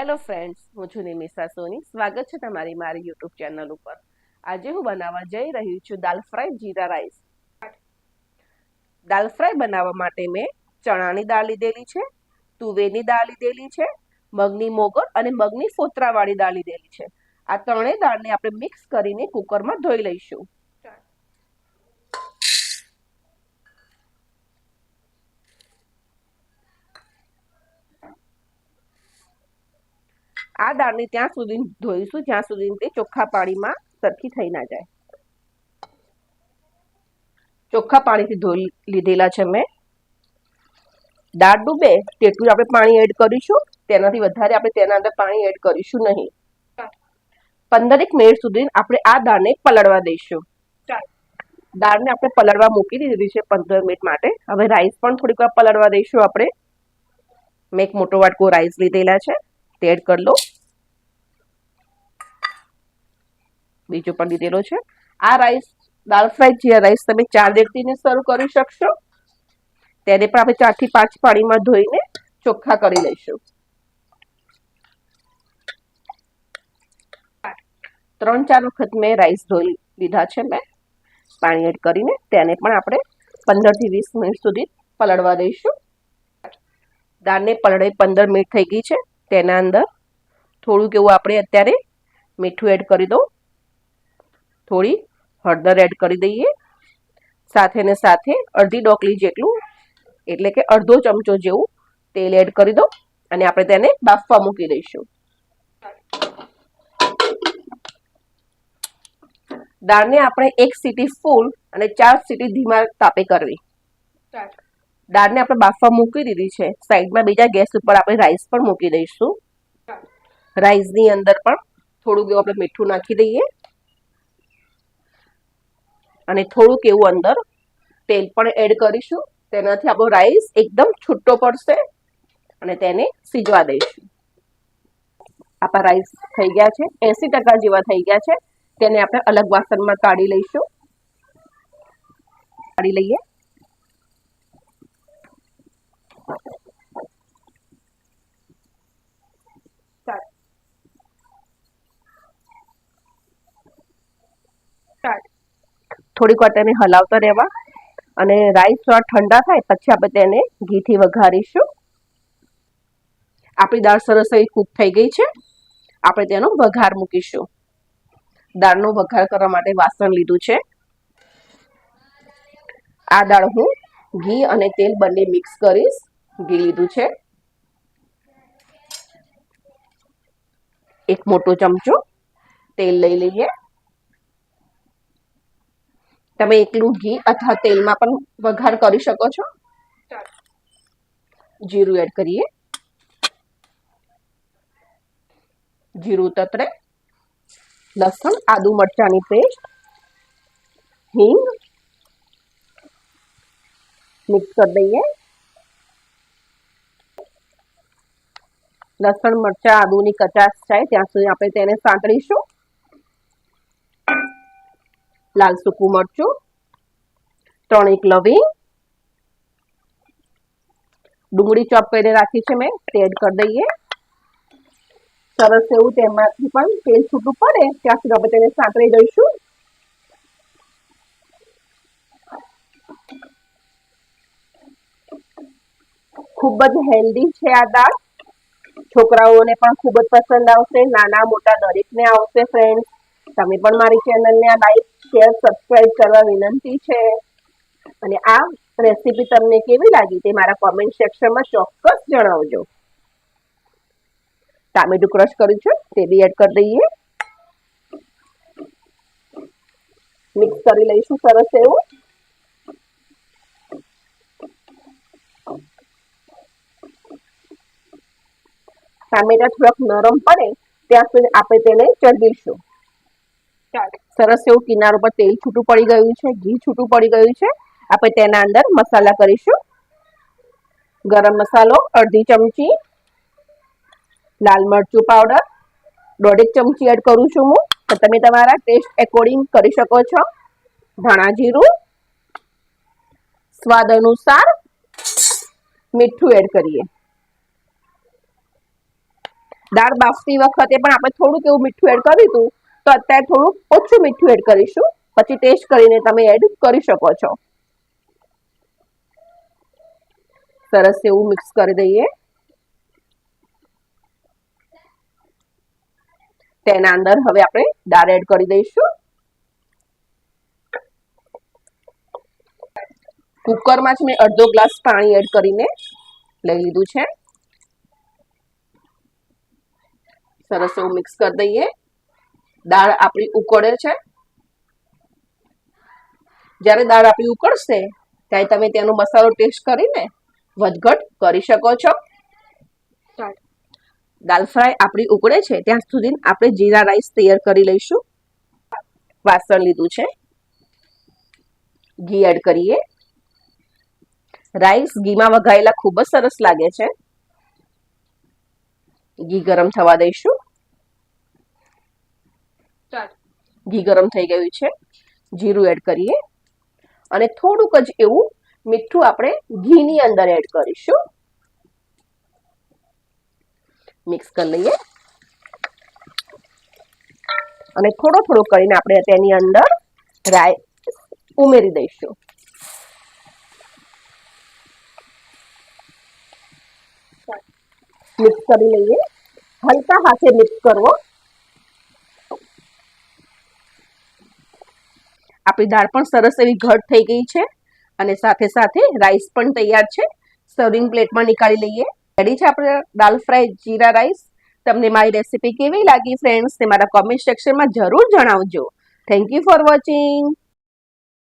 Hello friends હું છું નિમિષા સોની. સ્વાગત છે તમારી મારી યુટ્યુબ ચેનલ ઉપર. આજે હું બનાવવા જઈ રહી છું dal fry jeera rice. Dal fry બનાવવા માટે મેં ચણાની દાળ લીધેલી છે, તુવેરની દાળ લીધેલી છે, મગની મોગર અને મગની ફોતરાવાળી દાળ લીધેલી છે. આ ત્રણેય દાળને આપણે મિક્સ કરીને કુકરમાં ધોઈ લઈશું. આ દાળને ત્યાં સુધી ધોઈશું, જ્યાં સુધી તે ચોખ્ખા પાણીમાં સરખી થઈ ના જાય. ચોખ્ખા પાણીથી ધોઈ લીધેલા છે મેં. દાળ ડૂબે તેટલું આપણે પાણી એડ કરીશું. તેનાથી વધારે આપણે તેના અંદર પાણી એડ કરીશું નહીં. પંદરેક મિનિટ સુધી આપણે આ દાળને પલળવા દઈશું. દાળને આપણે પલળવા મૂકી દીધી છે પંદર મિનિટ માટે. હવે રાઈસ પણ થોડીક વાર પલળવા દઈશું આપણે. મેં એક મોટો વાટકો રાઈસ લીધેલા છે. તે એડ કરી લો. બીજો પણ લીધેલો છે. આ રાઈસ દાળ ફ્રાય જે રાઈસ તમે ચાર વ્યક્તિને સર્વ કરી શકશો. તેને પણ આપણે ચારથી પાંચ પાણીમાં ધોઈને ચોખ્ખા કરી લઈશું. ત્રણ ચાર વખત મેં રાઈસ ધોઈ લીધા છે મેં. પાણી એડ કરીને તેને પણ આપણે પંદરથી વીસ મિનિટ સુધી પલળવા દઈશું. દાળને પલળે પંદર મિનિટ થઈ ગઈ છે. તેના અંદર થોડુંક એવું આપણે અત્યારે મીઠું એડ કરી દઉં. થોડી હળદર એડ કરી દઈએ. સાથે ને સાથે અડધી ડોકલી જેટલું, એટલે કે અડધો ચમચો જેવું તેલ એડ કરી દો અને આપણે તેને બાફવા મૂકી દઈશું. દાળને આપણે એક સીટી ફૂલ અને ચાર સીટી ધીમા તાપે કરવી. દાળને આપણે બાફવા મૂકી દીધી છે. સાઈડમાં બીજા ગેસ ઉપર આપણે રાઈસ પણ મૂકી દઈશું. રાઈસની અંદર પણ થોડું એવું આપણે મીઠું નાખી દઈએ. અને થોડુંક એવું અંદર તેલ પણ એડ કરીશું. તેનાથી આપણો રાઈસ એકદમ છૂટો પડશે અને તેને સીજવા દઈશું. આપણા રાઈસ થઈ ગયા છે એસી ટકા જેવા થઈ ગયા છે. તેને આપણે અલગ વાસણમાં કાઢી લઈશું. કાઢી લઈએ. થોડીક વાર તેને હલાવતા રહેવા અને રાઈસ થોડા ઠંડા થાય પછી આપણે તેને ઘીથી વઘારીશું. આપણી દાળ સરસ એવી કૂક થઈ ગઈ છે. આપણે તેનો વઘાર મૂકીશું. દાળનો વઘાર કરવા માટે વાસણ લીધું છે. આ દાળ હું ઘી અને તેલ બંને મિક્સ કરીશ. ઘી લીધું છે. એક મોટો ચમચો તેલ લઈ લઈએ. તમે એકલું ઘી અથવા તેલમાં પણ વઘાર કરી શકો છો. જીરું એડ કરીએ. જીરું તતરે. લસણ, આદુ મરચાની પેસ્ટ. હિંગ. મિક્સ કરી દઈએ. લસણ, મરચા, આદુની કચાશ થાય, ત્યાં સુધી આપણે તેને સાંતળીશું. લાલ સૂકું મરચું ત્રણ એક લવિંગ, ડુંગળી ચોપ કરીને રાખી છે મેં, તે એડ કરી દઈએ. સરસ એવું તેમાંથી પણ તેલ છૂટું પડે, ત્યાં સુધી તેને સાંતળી દઈશું. ખૂબ જ હેલ્ધી છે આ દાળ. છોકરાઓને પણ ખૂબ જ પસંદ આવશે, નાના મોટા દરેકને આવશે ફ્રેન્ડ્સ તમે પણ મારી ચેનલને આ લાઈક શેર સબસ્ક્રાઇબ કરવા વિનંતી છે. અને આ રેસીપી તમને કેવી લાગી તે મારા કોમેન્ટ સેક્શનમાં ચોક્કસ જણાવજો. ટામેટું ક્રશ કર્યું છે, તે બી એડ કરી દઈએ. મિક્સ કરી લઈશું સરસ એવું. ટામેટા થોડાક નરમ પડે, ત્યાં સુધી આપણે તેને ચડવીશું સરસ એવું કિનાર ઉપર તેલ છૂટું પડી ગયું છે, ઘી છૂટું પડી ગયું છે. આપણે તેના અંદર મસાલા કરીશું. ગરમ મસાલો, અડધી ચમચી લાલ મરચું પાવડર દોઢેક ચમચી એડ કરું છું હું. તો તમે તમારા ટેસ્ટ એકોર્ડિંગ કરી શકો છો. ધાણા જીરું, સ્વાદ અનુસાર મીઠું એડ કરીએ. દાળ બાફતી વખતે પણ આપણે થોડુંક એવું મીઠું એડ કર્યું હતું તો અત્યારે થોડું ઓછું મીઠું એડ કરીશું. પછી ટેસ્ટ કરીને તમે એડ કરી શકો છો. સરસ એવું મિક્સ કરી દઈએ. તેના અંદર હવે આપણે દાળ એડ કરી દઈશું. કુકરમાં જ મેં અડધો ગ્લાસ પાણી એડ કરીને લઈ લીધું છે. સરસ એવું મિક્સ કરી દઈએ. દાળ આપણી ઉકળે છે? જ્યારે દાળ આપણી ઉકળશે ત્યારે તમે તેનો મસાલો ટેસ્ટ કરીને વધઘટ કરી શકો છો. દાલ ફ્રાય આપણી ઉકળે છે ત્યાં સુધી આપણે જીરા રાઈસ તૈયાર કરી લઈશું. વાસણ લીધું છે. ઘી એડ કરીએ. રાઈસ ઘીમાં વઘાયેલા ખૂબ જ સરસ લાગે છે. ઘી ગરમ થવા દઈશું. ઘી ગરમ થઈ ગયું છે. જીરું એડ કરીએ. અને થોડુંક જ એવું મીઠું આપણે ઘીની અંદર એડ કરીશું. મિક્સ કરી લઈએ. અને થોડો થોડો કરીને આપણે તેની અંદર રાઈ ઉમેરી દઈશું. મિક્સ કરી લઈએ. હલકા હાથે મિક્સ કરવો. આપણી દાળ પણ સરસ એવી ઘટ થઈ ગઈ છે અને સાથે સાથે રાઈસ પણ તૈયાર છે. સર્વિંગ પ્લેટમાં નીકાળી લઈએ. રેડી છે આપણે દાલ ફ્રાય જીરા રાઈસ તમને મારી રેસીપી કેવી લાગી ફ્રેન્ડ્સ તે મારા કોમેન્ટ સેક્શનમાં જરૂર જણાવજો. Thank you for watching